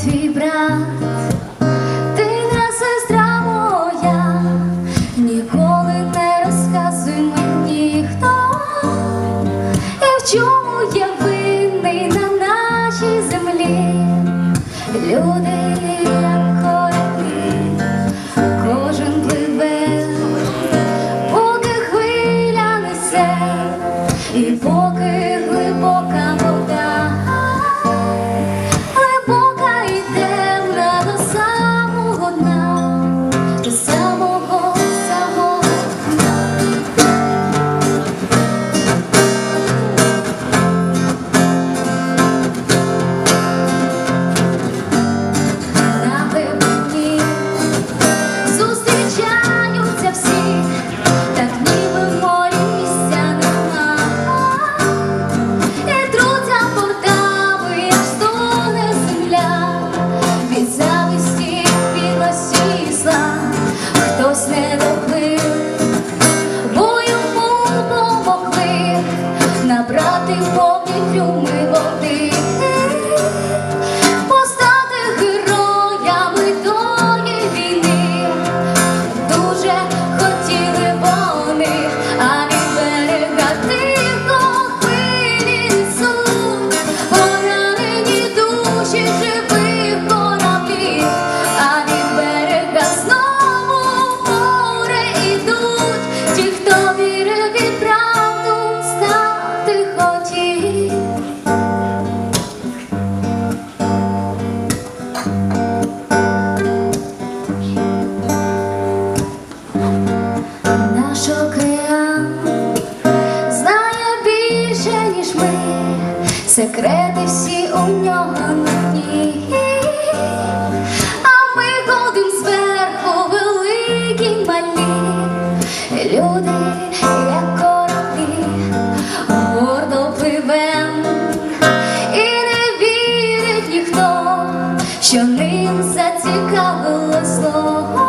твій брат, ти не сестра моя, ніколи не розказуй мені хто і чому я винний на нашій землі. Люди гуляти в повітрю милоти. наш океан. Знає більше, ніж ми, секрети всі у нього нудні, а ми ходим зверху великі малі. Люди, як кораблі, гордо пливем, і не вірить ніхто, що ним зацікавило зло.